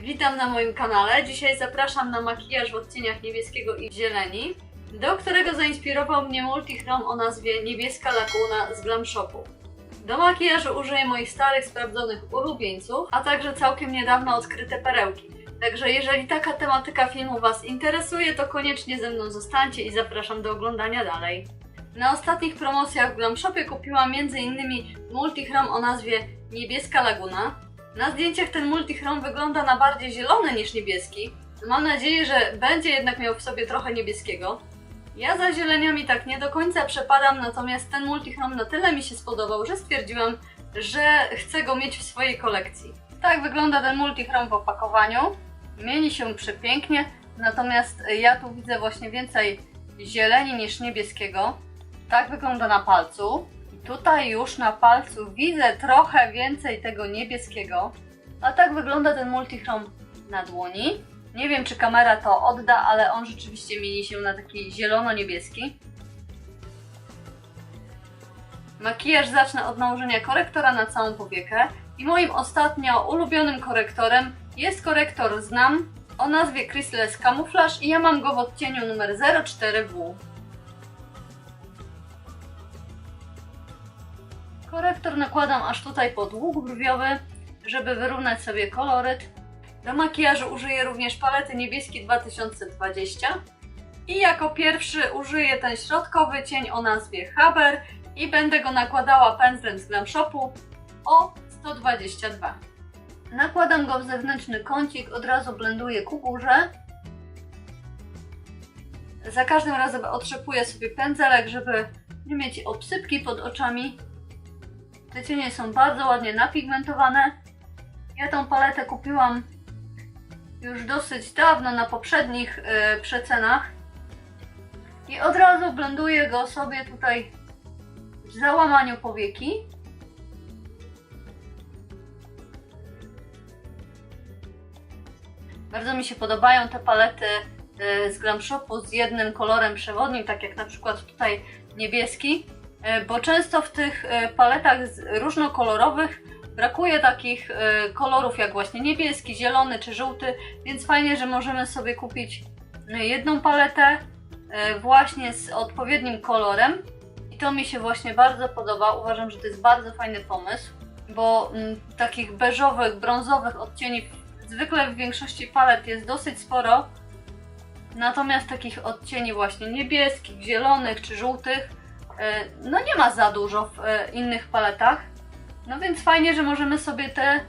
Witam na moim kanale. Dzisiaj zapraszam na makijaż w odcieniach niebieskiego i zieleni, do którego zainspirował mnie multichrom o nazwie Niebieska Laguna z Glam Shopu. Do makijażu użyję moich starych, sprawdzonych ulubieńców, a także całkiem niedawno odkryte perełki. Także jeżeli taka tematyka filmu Was interesuje, to koniecznie ze mną zostańcie i zapraszam do oglądania dalej. Na ostatnich promocjach w Glam Shopie kupiłam m.in. multichrom o nazwie Niebieska Laguna. Na zdjęciach ten multichrom wygląda na bardziej zielony niż niebieski. Mam nadzieję, że będzie jednak miał w sobie trochę niebieskiego. Ja za zieleniami tak nie do końca przepadam, natomiast ten multichrom na tyle mi się spodobał, że stwierdziłam, że chcę go mieć w swojej kolekcji. Tak wygląda ten multichrom w opakowaniu. Mieni się przepięknie, natomiast ja tu widzę właśnie więcej zieleni niż niebieskiego. Tak wygląda na palcu. Tutaj już na palcu widzę trochę więcej tego niebieskiego. A tak wygląda ten multichrom na dłoni. Nie wiem, czy kamera to odda, ale on rzeczywiście mieni się na taki zielono-niebieski. Makijaż zacznę od nałożenia korektora na całą powiekę. I moim ostatnio ulubionym korektorem jest korektor Znam o nazwie Chrysalis Camouflage i ja mam go w odcieniu numer 04W. Korektor nakładam aż tutaj pod łuk brwiowy, żeby wyrównać sobie koloryt. Do makijażu użyję również palety niebieski 2020. I jako pierwszy użyję ten środkowy cień o nazwie Haber i będę go nakładała pędzlem z Glam Shopu o 122. Nakładam go w zewnętrzny kącik, od razu blenduję ku górze. Za każdym razem otrzepuję sobie pędzelek, żeby nie mieć obsypki pod oczami. Te cienie są bardzo ładnie napigmentowane. Ja tą paletę kupiłam już dosyć dawno na poprzednich yy, przecenach. I od razu blenduję go sobie tutaj w załamaniu powieki. Bardzo mi się podobają te palety yy, z Glam Shopu z jednym kolorem przewodnim, tak jak na przykład tutaj niebieski, bo często w tych yy, paletach różnokolorowych brakuje takich yy, kolorów jak właśnie niebieski, zielony czy żółty, więc fajnie, że możemy sobie kupić jedną paletę właśnie z odpowiednim kolorem. I to mi się właśnie bardzo podoba. Uważam, że to jest bardzo fajny pomysł, bo mm, takich beżowych, brązowych odcieni zwykle w większości palet jest dosyć sporo. Natomiast takich odcieni właśnie niebieskich, zielonych czy żółtych e, no nie ma za dużo w e, innych paletach. No więc fajnie, że możemy sobie te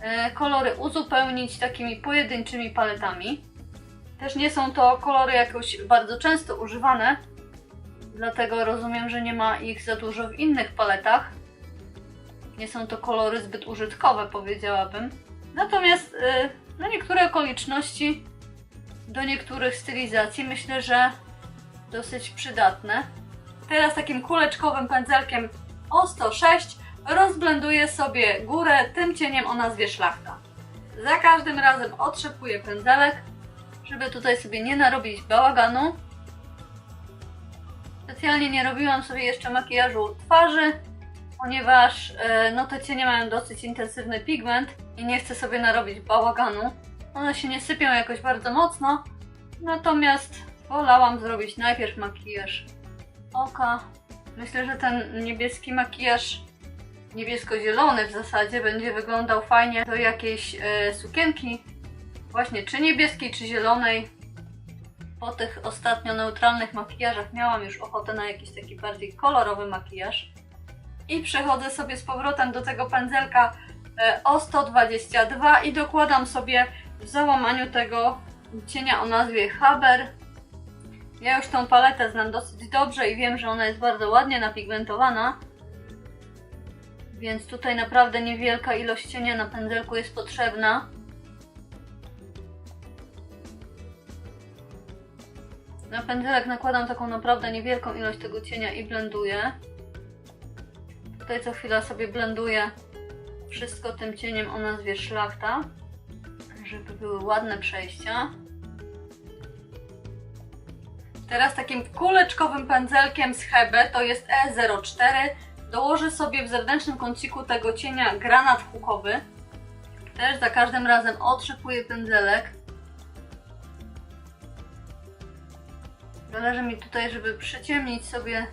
e, kolory uzupełnić takimi pojedynczymi paletami. Też nie są to kolory jakoś bardzo często używane, dlatego rozumiem, że nie ma ich za dużo w innych paletach. Nie są to kolory zbyt użytkowe, powiedziałabym. Natomiast na niektóre okoliczności, do niektórych stylizacji myślę, że dosyć przydatne. Teraz takim kuleczkowym pędzelkiem o 106 rozblenduję sobie górę tym cieniem o nazwie szlachta. Za każdym razem otrzepuję pędzelek, żeby tutaj sobie nie narobić bałaganu. Specjalnie nie robiłam sobie jeszcze makijażu twarzy, ponieważ e, no te cienie mają dosyć intensywny pigment i nie chcę sobie narobić bałaganu. One się nie sypią jakoś bardzo mocno, natomiast wolałam zrobić najpierw makijaż oka. Myślę, że ten niebieski makijaż, niebiesko-zielony w zasadzie, będzie wyglądał fajnie do jakiejś e, sukienki, właśnie czy niebieskiej, czy zielonej. Po tych ostatnio neutralnych makijażach miałam już ochotę na jakiś taki bardziej kolorowy makijaż. I przechodzę sobie z powrotem do tego pędzelka e, o 122 i dokładam sobie w załamaniu tego cienia o nazwie Haber. Ja już tą paletę znam dosyć dobrze i wiem, że ona jest bardzo ładnie napigmentowana. Więc tutaj naprawdę niewielka ilość cienia na pędzelku jest potrzebna. Na pędzelek nakładam taką naprawdę niewielką ilość tego cienia i blenduję. Tutaj co chwila sobie blenduję wszystko tym cieniem o nazwie szlachta, żeby były ładne przejścia. Teraz takim kuleczkowym pędzelkiem z Hebe, to jest E04, dołożę sobie w zewnętrznym kąciku tego cienia granat hukowy. Też za każdym razem otrzypuję pędzelek. Zależy mi tutaj, żeby przyciemnić sobie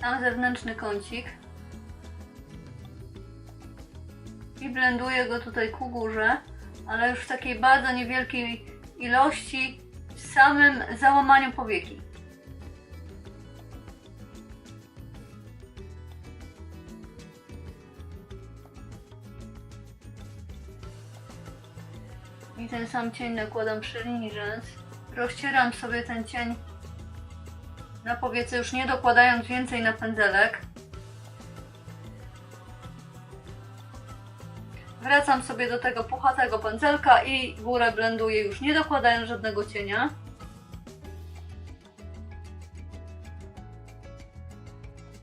tam zewnętrzny kącik. I blenduję go tutaj ku górze, ale już w takiej bardzo niewielkiej ilości samym załamaniu powieki. I ten sam cień nakładam przy linii rzęs. Rozcieram sobie ten cień na powiece, już nie dokładając więcej na pędzelek. Wracam sobie do tego puchatego pędzelka i górę blenduję już nie dokładając żadnego cienia.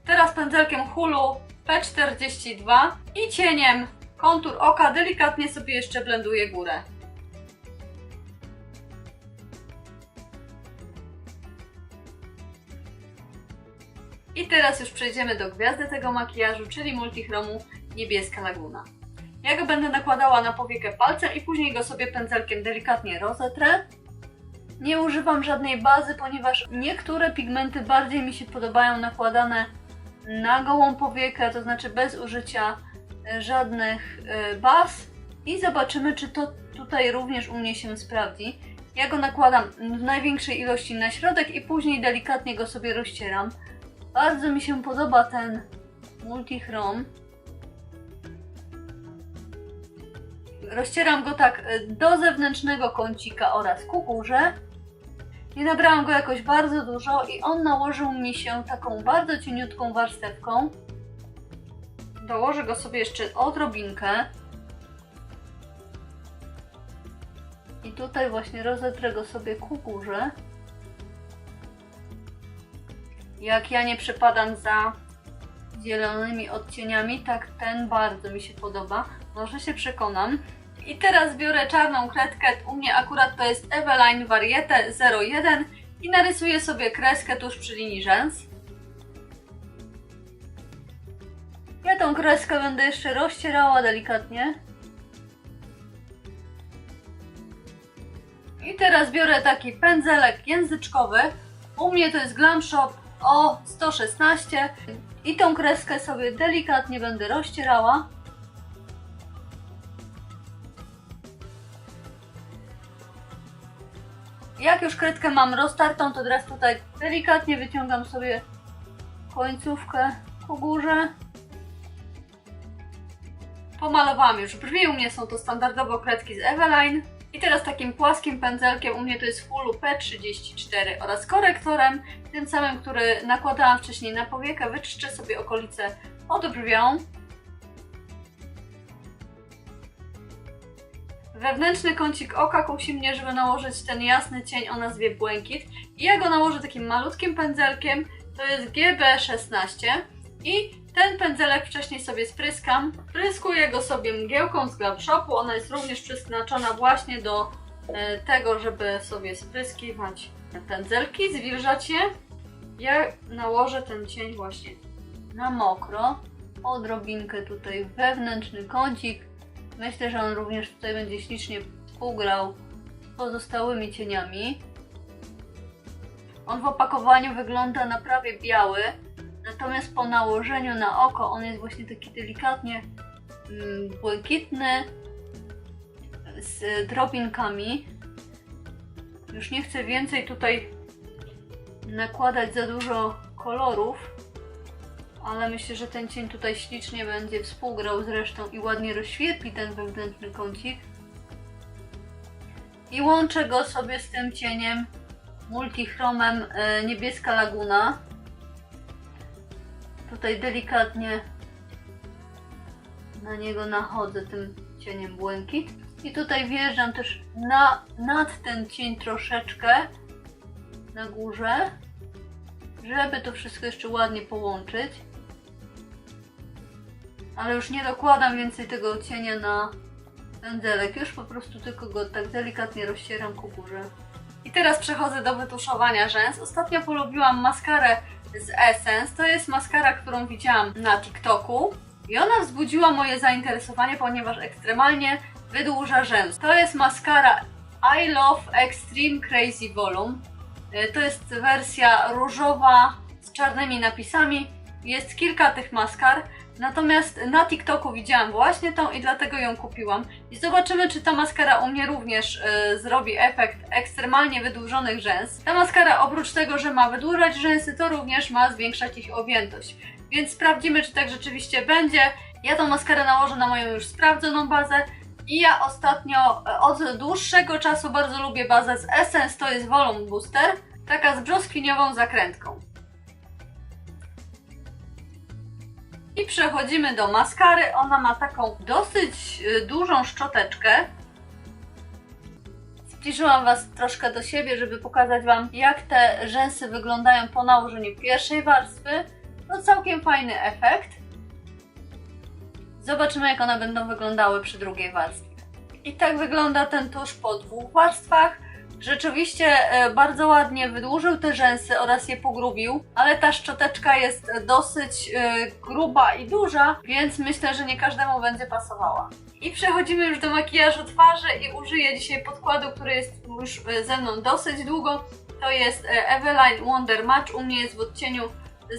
Teraz pędzelkiem Hulu P42 i cieniem kontur oka delikatnie sobie jeszcze blenduję górę. I teraz już przejdziemy do gwiazdy tego makijażu, czyli multichromu Niebieska Laguna. Ja go będę nakładała na powiekę palcem i później go sobie pędzelkiem delikatnie rozetrę. Nie używam żadnej bazy, ponieważ niektóre pigmenty bardziej mi się podobają nakładane na gołą powiekę, to znaczy bez użycia e, żadnych e, baz. I zobaczymy, czy to tutaj również u mnie się sprawdzi. Ja go nakładam w największej ilości na środek i później delikatnie go sobie rozcieram. Bardzo mi się podoba ten multichrom. Rozcieram go tak e, do zewnętrznego kącika oraz ku górze. Nie nabrałam go jakoś bardzo dużo i on nałożył mi się taką bardzo cieniutką warstewką. Dołożę go sobie jeszcze odrobinkę. I tutaj właśnie rozetrę go sobie ku górze. Jak ja nie przepadam za zielonymi odcieniami, tak ten bardzo mi się podoba. Może się przekonam. I teraz biorę czarną kredkę, u mnie akurat to jest Eveline Variete 01 i narysuję sobie kreskę tuż przy linii rzęs. Ja tą kreskę będę jeszcze rozcierała delikatnie. I teraz biorę taki pędzelek języczkowy. U mnie to jest Glam Shop o 116 i tą kreskę sobie delikatnie będę rozcierała. Jak już kredkę mam roztartą, to teraz tutaj delikatnie wyciągam sobie końcówkę ku górze. Pomalowałam już brwi, u mnie są to standardowo kredki z Eveline. I teraz takim płaskim pędzelkiem, u mnie to jest Hulu P34 oraz korektorem, tym samym, który nakładałam wcześniej na powiekę, wyczyszczę sobie okolice pod brwią. Wewnętrzny kącik oka kusi mnie, żeby nałożyć ten jasny cień o nazwie błękit. I ja go nałożę takim malutkim pędzelkiem, to jest GB16. I ten pędzelek wcześniej sobie spryskam. Pryskuję go sobie mgiełką z Glam Shopu. Ona jest również przeznaczona właśnie do e, tego, żeby sobie spryskiwać pędzelki, zwilżać je. Ja nałożę ten cień właśnie na mokro. Odrobinkę tutaj wewnętrzny kącik. Myślę, że on również tutaj będzie ślicznie współgrał z pozostałymi cieniami. On w opakowaniu wygląda na prawie biały, natomiast po nałożeniu na oko on jest właśnie taki delikatnie mm, błękitny z drobinkami. Już nie chcę więcej tutaj nakładać za dużo kolorów, ale myślę, że ten cień tutaj ślicznie będzie współgrał z resztą i ładnie rozświetli ten wewnętrzny kącik. I łączę go sobie z tym cieniem multichromem e, niebieska laguna. Tutaj delikatnie na niego nachodzę tym cieniem błękit. I tutaj wjeżdżam też na, nad ten cień troszeczkę na górze, żeby to wszystko jeszcze ładnie połączyć. Ale już nie dokładam więcej tego cienia na pędzelek, już po prostu tylko go tak delikatnie rozcieram ku górze. I teraz przechodzę do wytuszowania rzęs. Ostatnio polubiłam maskarę z Essence. To jest maskara, którą widziałam na TikToku. I ona wzbudziła moje zainteresowanie, ponieważ ekstremalnie wydłuża rzęs. To jest maskara I Love Extreme Crazy Volume. Y, To jest wersja różowa z czarnymi napisami. Jest kilka tych maskar. Natomiast na TikToku widziałam właśnie tą i dlatego ją kupiłam. I zobaczymy, czy ta maskara u mnie również y, zrobi efekt ekstremalnie wydłużonych rzęs. Ta maskara oprócz tego, że ma wydłużać rzęsy, to również ma zwiększać ich objętość. Więc sprawdzimy, czy tak rzeczywiście będzie. Ja tą maskarę nałożę na moją już sprawdzoną bazę. I ja ostatnio e, od dłuższego czasu bardzo lubię bazę z Essence, to jest Volume Booster. Taka z brzoskwiniową zakrętką. I przechodzimy do maskary. Ona ma taką dosyć y, dużą szczoteczkę. Zbliżyłam Was troszkę do siebie, żeby pokazać Wam, jak te rzęsy wyglądają po nałożeniu pierwszej warstwy. No całkiem fajny efekt. Zobaczymy, jak one będą wyglądały przy drugiej warstwie. I tak wygląda ten tusz po dwóch warstwach. Rzeczywiście e, bardzo ładnie wydłużył te rzęsy oraz je pogrubił, ale ta szczoteczka jest dosyć e, gruba i duża, więc myślę, że nie każdemu będzie pasowała. I przechodzimy już do makijażu twarzy i użyję dzisiaj podkładu, który jest już e, ze mną dosyć długo. To jest Eveline Wonder Match, u mnie jest w odcieniu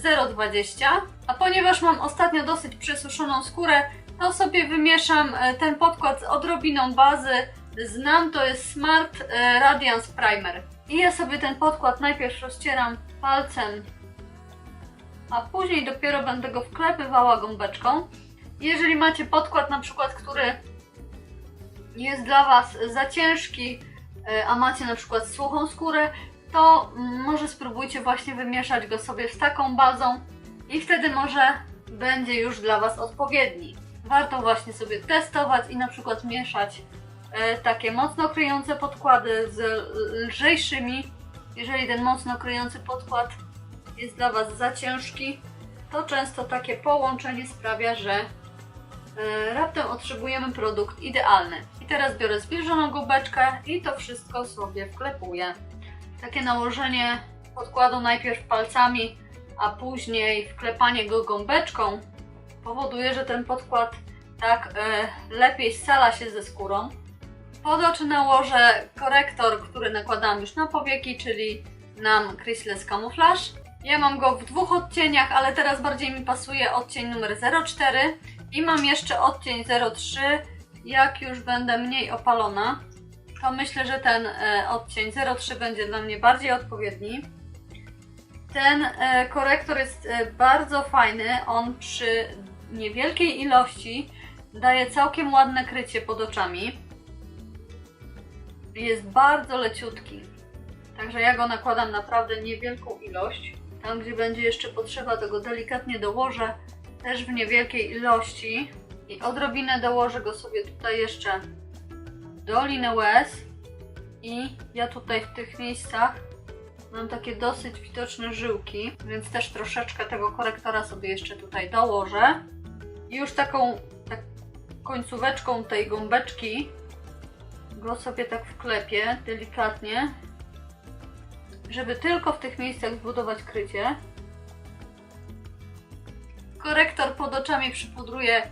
0,20. A ponieważ mam ostatnio dosyć przesuszoną skórę, to sobie wymieszam ten podkład z odrobiną bazy. Znam, to jest Smart e, Radiance Primer. I ja sobie ten podkład najpierw rozcieram palcem, a później dopiero będę go wklepywała gąbeczką. Jeżeli macie podkład na przykład, który jest dla Was za ciężki, e, a macie na przykład suchą skórę, to może spróbujcie właśnie wymieszać go sobie z taką bazą i wtedy może będzie już dla Was odpowiedni. Warto właśnie sobie testować i na przykład mieszać takie mocno kryjące podkłady z lżejszymi. Jeżeli ten mocno kryjący podkład jest dla Was za ciężki, to często takie połączenie sprawia, że e, raptem otrzymujemy produkt idealny. I teraz biorę zbliżoną gubeczkę i to wszystko sobie wklepuję. Takie nałożenie podkładu najpierw palcami, a później wklepanie go gąbeczką powoduje, że ten podkład tak e, lepiej scala się ze skórą. Pod oczy nałożę korektor, który nakładam już na powieki, czyli nam Chrysless Camouflage. Ja mam go w dwóch odcieniach, ale teraz bardziej mi pasuje odcień numer 04 i mam jeszcze odcień 03. Jak już będę mniej opalona, to myślę, że ten e, odcień 03 będzie dla mnie bardziej odpowiedni. Ten e, korektor jest e, bardzo fajny. On przy niewielkiej ilości daje całkiem ładne krycie pod oczami. Jest bardzo leciutki. Także ja go nakładam naprawdę niewielką ilość. Tam, gdzie będzie jeszcze potrzeba, to go delikatnie dołożę też w niewielkiej ilości. I odrobinę dołożę go sobie tutaj jeszcze do linę łez. I ja tutaj w tych miejscach mam takie dosyć widoczne żyłki, więc też troszeczkę tego korektora sobie jeszcze tutaj dołożę. I już taką tak końcóweczką tej gąbeczki go sobie tak wklepię delikatnie, żeby tylko w tych miejscach zbudować krycie. Korektor pod oczami przypudruję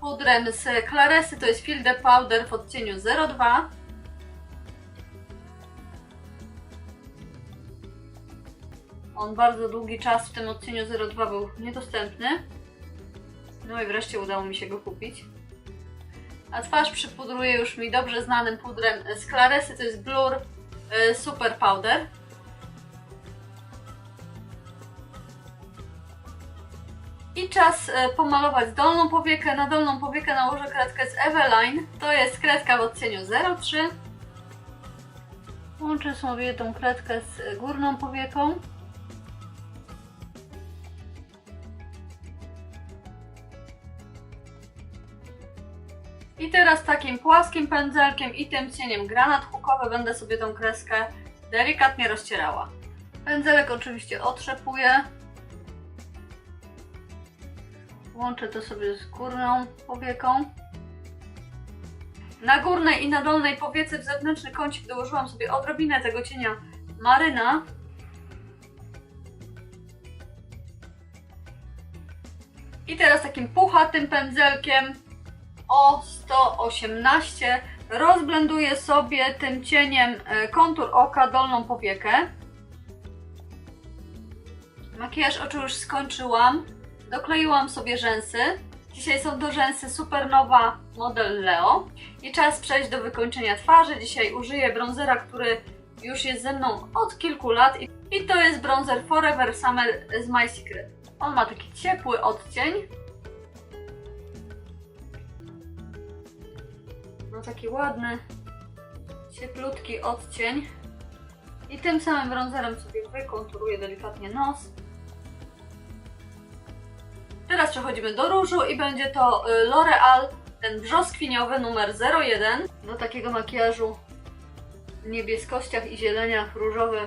pudrem z Claresy, to jest Field Powder w odcieniu 02. On bardzo długi czas w tym odcieniu 02 był niedostępny. No i wreszcie udało mi się go kupić. A twarz przypudruję już mi dobrze znanym pudrem z Claresy, to jest Blur y, Super Powder. I czas e, pomalować dolną powiekę. Na dolną powiekę nałożę kredkę z Eveline. To jest kredka w odcieniu 03. Łączę sobie tą kredkę z górną powieką. I teraz takim płaskim pędzelkiem i tym cieniem granat hukowy będę sobie tą kreskę delikatnie rozcierała. Pędzelek oczywiście otrzepuję. Łączę to sobie z górną powieką. Na górnej i na dolnej powiece w zewnętrzny kącik dołożyłam sobie odrobinę tego cienia maryna. I teraz takim puchatym pędzelkiem o 118 rozblenduję sobie tym cieniem e, kontur oka, dolną powiekę. Makijaż oczu już skończyłam. Dokleiłam sobie rzęsy. Dzisiaj są to rzęsy Supernowa model Leo. I czas przejść do wykończenia twarzy. Dzisiaj użyję bronzera, który już jest ze mną od kilku lat. I- to jest bronzer Forever Summer z My Secret. On ma taki ciepły odcień. No taki ładny, cieplutki odcień. I tym samym bronzerem sobie wykonturuję delikatnie nos. Teraz przechodzimy do różu i będzie to y, L'Oreal, ten brzoskwiniowy numer 01. Do takiego makijażu w niebieskościach i zieleniach różowy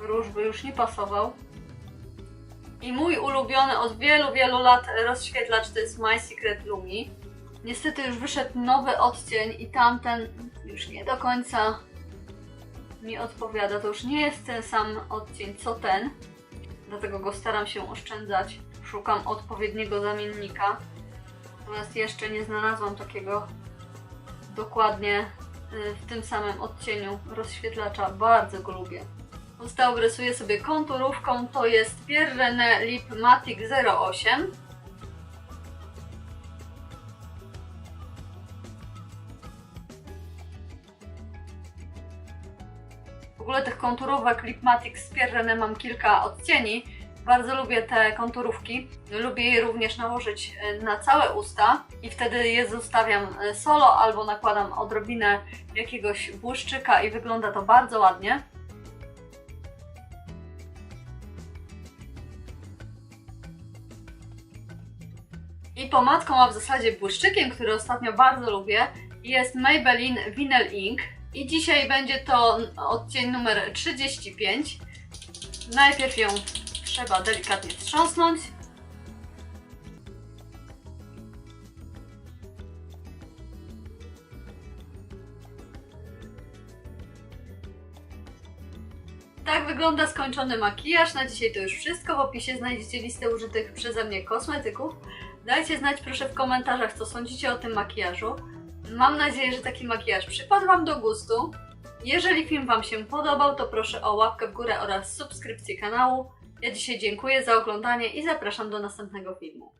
róż by już nie pasował. I mój ulubiony od wielu, wielu lat rozświetlacz to jest My Secret Lumi. Niestety już wyszedł nowy odcień i tamten już nie do końca mi odpowiada. To już nie jest ten sam odcień co ten, dlatego go staram się oszczędzać. Szukam odpowiedniego zamiennika. Natomiast jeszcze nie znalazłam takiego dokładnie y, w tym samym odcieniu rozświetlacza. Bardzo go lubię. Zostało rysuję sobie konturówką. To jest Pierre Lip Matic 08. ogóle tych konturówek Lipmatic z Pierre mam kilka odcieni. Bardzo lubię te konturówki. Lubię je również nałożyć e, na całe usta i wtedy je zostawiam e, solo albo nakładam odrobinę jakiegoś błyszczyka i wygląda to bardzo ładnie. I pomadką, a w zasadzie błyszczykiem, który ostatnio bardzo lubię, jest Maybelline Vinyl Ink. I dzisiaj będzie to odcień numer 35. Najpierw ją trzeba delikatnie wstrząsnąć. Tak wygląda skończony makijaż. Na dzisiaj to już wszystko. W opisie znajdziecie listę użytych przeze mnie kosmetyków. Dajcie znać proszę w komentarzach, co sądzicie o tym makijażu. Mam nadzieję, że taki makijaż przypadł Wam do gustu. Jeżeli film Wam się podobał, to proszę o łapkę w górę oraz subskrypcję kanału. Ja dzisiaj dziękuję za oglądanie i zapraszam do następnego filmu.